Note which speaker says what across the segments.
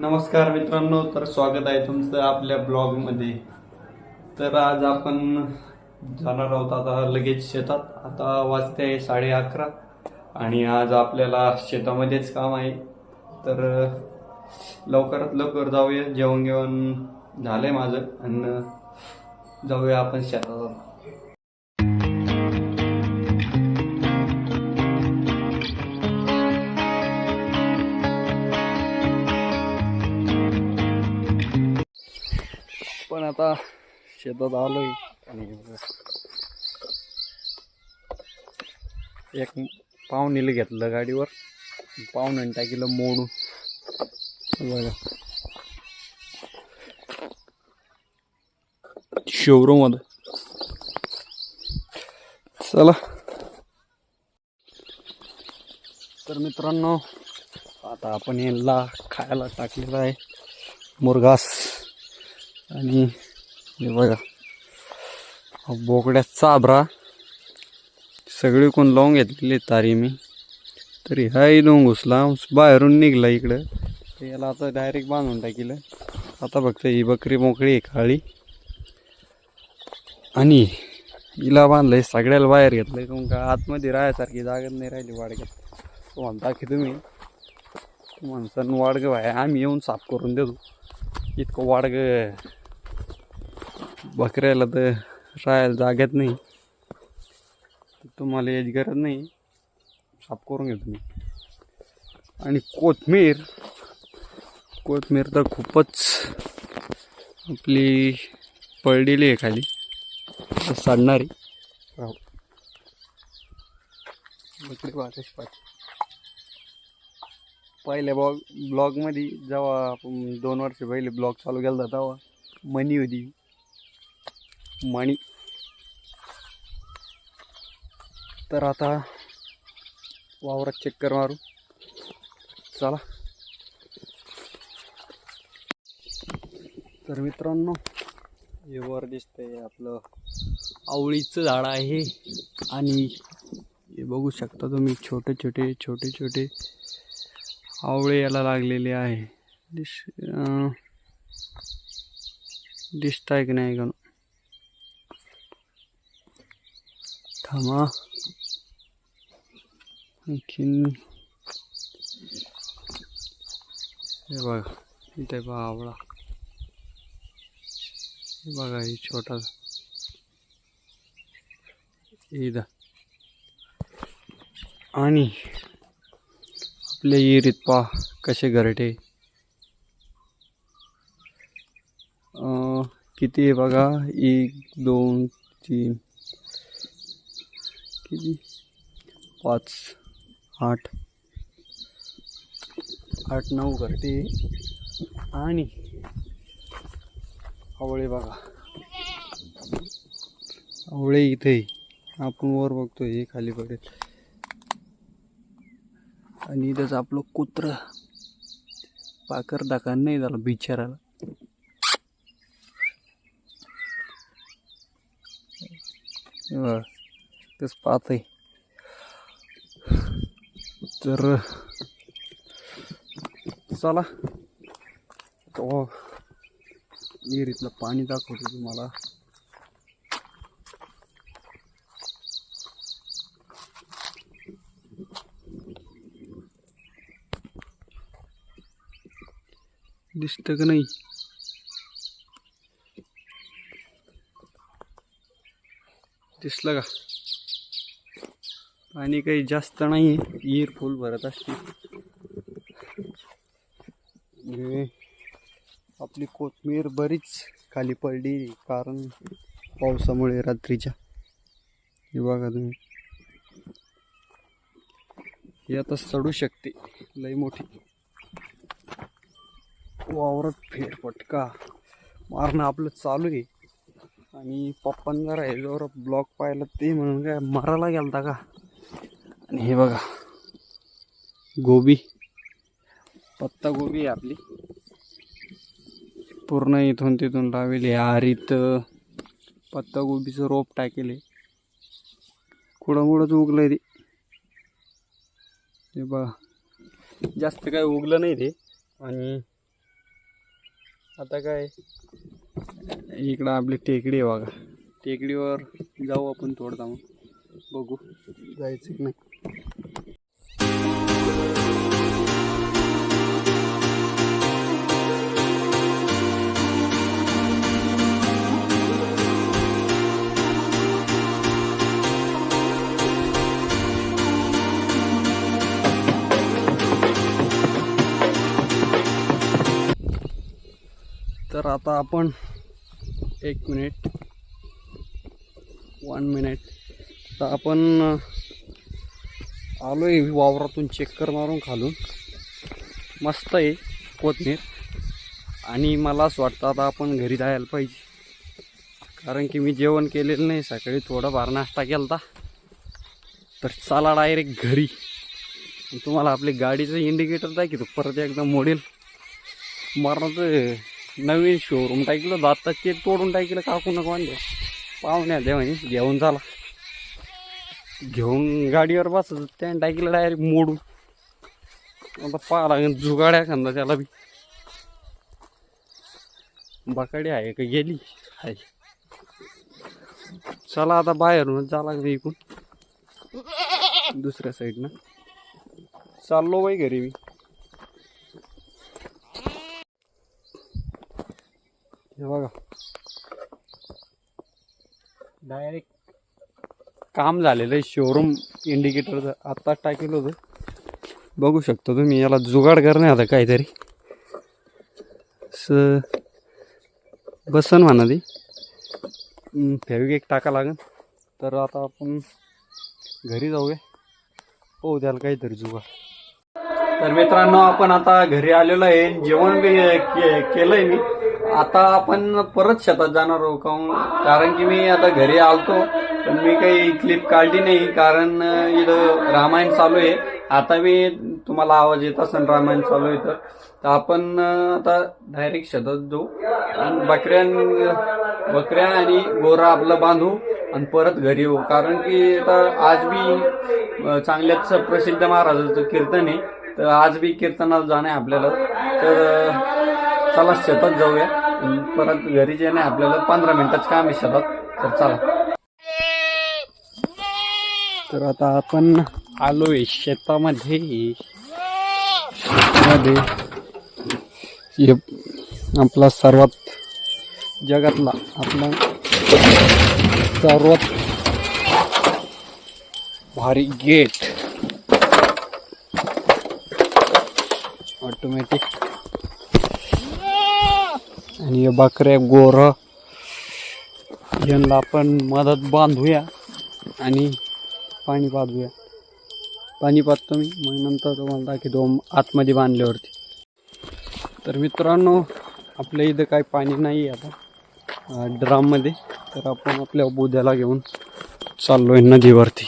Speaker 1: नमस्कार मित्रांनो तर स्वागत आहे तुमचं आपल्या ब्लॉगमध्ये. तर आज आपण जाणार आहोत आता लगेच शेतात. आता वाजते आहे साडे अकरा आणि आज आपल्याला शेतामध्येच काम आहे. तर लवकरात लवकर जाऊया जेवण जेवण झालंय माझं. आणि जाऊया आपण शेतात. आता. शेतात आलोय आणि एक पाहुणीला घेतलं गाडीवर. पाहुण्याने टाकीला मोडून. बघा. शोरूम चला. तर मित्रांनो आता आपण यांना खायला टाकलेलं आहे. मुरघास. आणि हे बघा. हा बोकड्या चाबरा सगळी कोण लावून घेतलेली तारी मी. तरी हाही लोंग घुसला. बाहेरून निघला इकडं. तर याला आता डायरेक्ट बांधून टाकिलं. आता फक्त ही बकरी मोकळी आहे काळी. आणि हिला बांधलंय सगळ्याला बाहेर घेतलंय. काहून का आतमध्ये राहायसारखी जागत नाही राहिली वाडग्यात तो म्हणता की तुम्ही माणसानं वाडगं आहे आम्ही येऊन साफ करून देतो. इतकं वाडगं. बकऱ्याला तर राहायला जाग्यात नाही. तुम्हाला याची गरज नाही. साफ करून घेतो मी. आणि कोथमीर कोथमीर तर खूपच आपली पडलेली आहे खाली. साडणारी सडणारी. राहू. बकरी पाहतेच पाहते पहिल्या ब्लॉग ब्लॉगमध्ये जेव्हा आपण दोन वर्ष पहिले ब्लॉग चालू केला होता तेव्हा मनी होती. मणी. तर आता वावरात चक्कर मारू. चला. तर मित्रांनो हे वर दिसतंय आपलं आवळीचं झाड आहे. आणि हे बघू शकता तुम्ही छोटे छोटे छोटे छोटे आवळे याला लागलेले आहे. दिस दिसत आहे की नाही का थांबा. आणखीन हे बघा इथे बघा आवळा. बघा ही छोटा. ईद आणि आपल्या विहिरीत पा कसे घरटे. किती आहे बघा? एक दोन तीन. किती? पाच आठ. आठ नऊ घरटे. आणि आवळे बघा. आवळे इथे. आपण वर बघतो हे खाली पडेल. आणि इथंच आपलं कुत्र. पाकर दाखा नाही झाला बिचाराला. हे तेच पाहत आहे तर चला तो विहिरीतलं पाणी दाखवतो तुम्हाला दिसतं का नाही दिसलं का पाणी काही जास्त नाही विहीर फुल भरत असते आपली कोथमीर बरीच खाली पडली कारण पावसामुळे रात्रीच्या. हे बघा तुम्ही. ही आता सडू शकते. लई मोठी. वावरात फेरफटका. मारणं आपलं चालू आहे. आणि पप्पान जरा ह्याच्यावर ब्लॉक पाहिलं ते म्हणून काय मारायला गेलता का? आणि हे बघा. गोबी. पत्ता गोबी आहे आपली. पूर्ण इथून तिथून लावली. आरीत पत्ता गोबीचं रोप टाकेले कुठं कुठंच उगलंय ते. ते बघा. जास्त काय उगलं नाही ते. आणि आता काय? इकडं आपली टेकडी आहे बघा. टेकडीवर जाऊ आपण थोडं जाऊन बघू. जायचं की नाही? आता आपण एक मिनिट वन मिनिट तर आपण आलो आहे वावरातून चक्कर मारून खालून. मस्त आहे कोथमीर. आणि मला असं वाटतं आता आपण घरी जायला पाहिजे. कारण की मी जेवण केलेलं नाही सकाळी थोडाफार नाश्ता केला होता तर चला डायरेक्ट घरी. तुम्हाला आपली गाडीचं इंडिकेटर दाखवतो परत एकदा मोडेल. मरणाचं नवीन शोरूम टाकलं आता ते तोडून टाकलं काकू नको आणले पाहुण्या दे म्हणे घेऊन झाला घेऊन गाडीवर बसत त्याने टाकलं डायरेक्ट मोडून. आता पाहा लागेल जुगाड्या खांदा त्याला बी. बाकाडी आहे का गेली? आहे चला आता बाहेरूनच जा लागलं इकून दुसऱ्या साईडनं चाललो बाई घरी मी हे बघा डायरेक्ट काम झालेलं आहे. शोरूम इंडिकेटरचं आत्ताच टाकेल होतं. बघू शकतो तुम्ही याला जुगाड करणे आता काहीतरी. स बसन म्हणा ती. फेविक टाका लागेल तर आता आपण घरी जाऊया. हो द्याल काहीतरी जुगाड. तर मित्रांनो आपण आता घरी आलेलो आहे. जेवण बी के केलंय मी. आता आपण परत शेतात जाणार आहोत काहून? कारण की मी आता घरी आलतो पण मी काही क्लिप काढली नाही कारण इथं रामायण चालू आहे. आता मी तुम्हाला आवाज येत असेल रामायण चालू आहे तर. आपण आता डायरेक्ट शेतात जाऊ. आणि बकऱ्या बकऱ्या आणि गोरा आपलं बांधू आणि परत घरी येऊ. कारण की आता आज बी चांगल्याच प्रसिद्ध महाराजाचं कीर्तन आहे. तर आज बी कीर्तनाला जाणं आहे आपल्याला. तर चला शेतात जाऊया. परत घरी जे नाही आपल्याला पंधरा मिनिटाच काम आहे शेतात तर चला. तर आता आपण आलोय शेतामध्ये. मध्ये हे आपला सर्वात जगातला आपला सर्वात भारी गेट. ऑटोमॅटिक आणि हे बकऱ्या गोर यांना आपण मदत बांधूया आणि पाणी पाजूया. पाणी पाजतो मी मग नंतर तुम्हाला दाखवतो आतमध्ये बांधल्यावरती. तर मित्रांनो आपल्या इथं काही पाणी नाही आहे आता ड्राममध्ये. तर आपण आपल्या बुद्याला घेऊन चाललो आहे नदीवरती.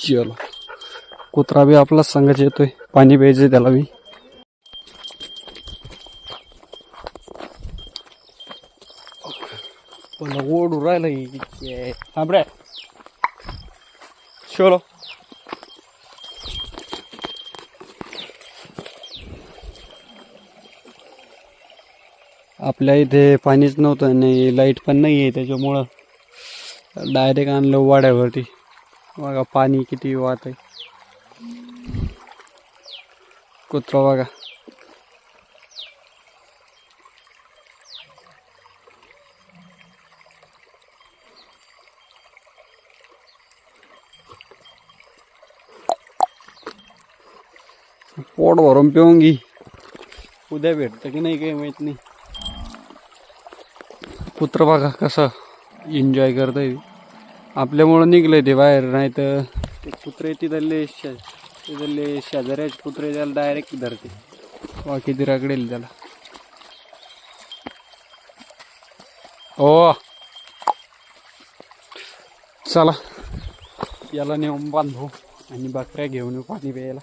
Speaker 1: चलो. कुत्रा बी आपला संघच येतोय पाणी प्यायचं त्याला बी. पण ओढू राहिलं थांबड्या चलो आपल्या इथे पाणीच नव्हतं आणि लाइट पण नाही आहे त्याच्यामुळं. डायरेक्ट आणलं वाड्यावरती. बघा पाणी किती वाहत आहे कुत्रा बघा. पोट भरून पिऊन घे. उद्या भेटतं की नाही काही माहीत नाही. कुत्र बघा कसं एन्जॉय करतंय. आपल्यामुळं निघलंय ते बाहेर नाही तर ते कुत्रे तिथले त्याले शेजाऱ्याचे कुत्रे त्याला डायरेक्ट धरते. वा किती रगडेल त्याला. ओ! चला. याला नेऊन बांधू आणि बकऱ्या घेऊन येऊ पाणी प्यायला.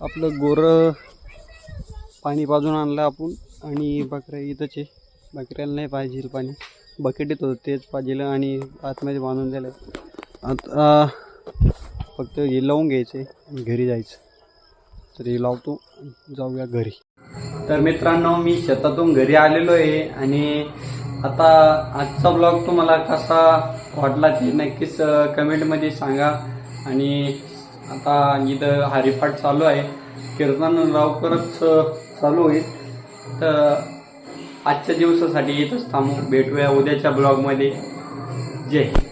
Speaker 1: आपलं गोरं पाणी पाजून आणलं आपण आणि बकऱ्या इथंच. आहे बकऱ्याला नाही पाहिजे पाणी. बकेटीत होतं तेच पाहिजे आणि आतमध्ये बांधून दिलं आता फक्त हे लावून घ्यायचे आणि घरी जायचं. तर हे लावतो जाऊया घरी. तर मित्रांनो मी शेतातून घरी आलेलो आहे आणि आता आजचा ब्लॉग तुम्हाला कसा वाटला ते नक्कीच कमेंटमध्ये सांगा. आणि आता इथं हरिपाठ चालू आहे. कीर्तन लवकरच चालू होईल. तर आजच्या दिवसासाठी इथंच थांबू. भेटूया उद्याच्या ब्लॉगमध्ये जय हिंद.